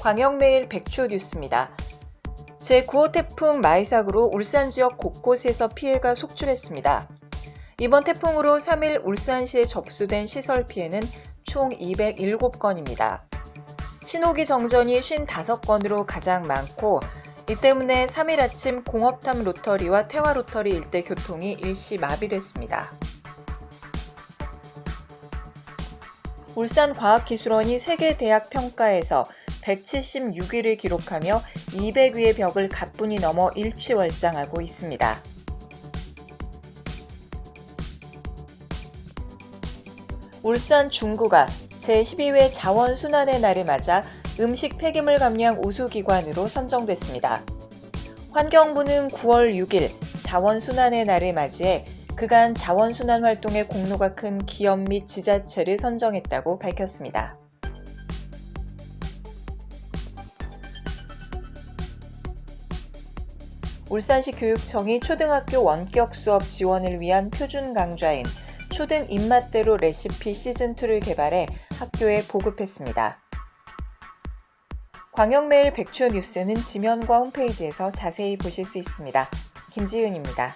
광역매일 백초 뉴스입니다. 제9호 태풍 마이삭으로 울산 지역 곳곳에서 피해가 속출했습니다. 이번 태풍으로 3일 울산시에 접수된 시설 피해는 총 207건입니다. 신호기 정전이 55건으로 가장 많고 이 때문에 3일 아침 공업탑 로터리와 태화 로터리 일대 교통이 일시 마비됐습니다. 울산과학기술원이 세계 대학 평가에서 176위를 기록하며 200위의 벽을 가뿐히 넘어 일취월장하고 있습니다. 울산 중구가 제12회 자원순환의 날을 맞아 음식 폐기물 감량 우수기관으로 선정됐습니다. 환경부는 9월 6일 자원순환의 날을 맞이해 그간 자원순환 활동에 공로가 큰 기업 및 지자체를 선정했다고 밝혔습니다. 울산시 교육청이 초등학교 원격 수업 지원을 위한 표준 강좌인 초등 입맛대로 레시피 시즌2를 개발해 학교에 보급했습니다. 광역매일 백초 뉴스는 지면과 홈페이지에서 자세히 보실 수 있습니다. 김지은입니다.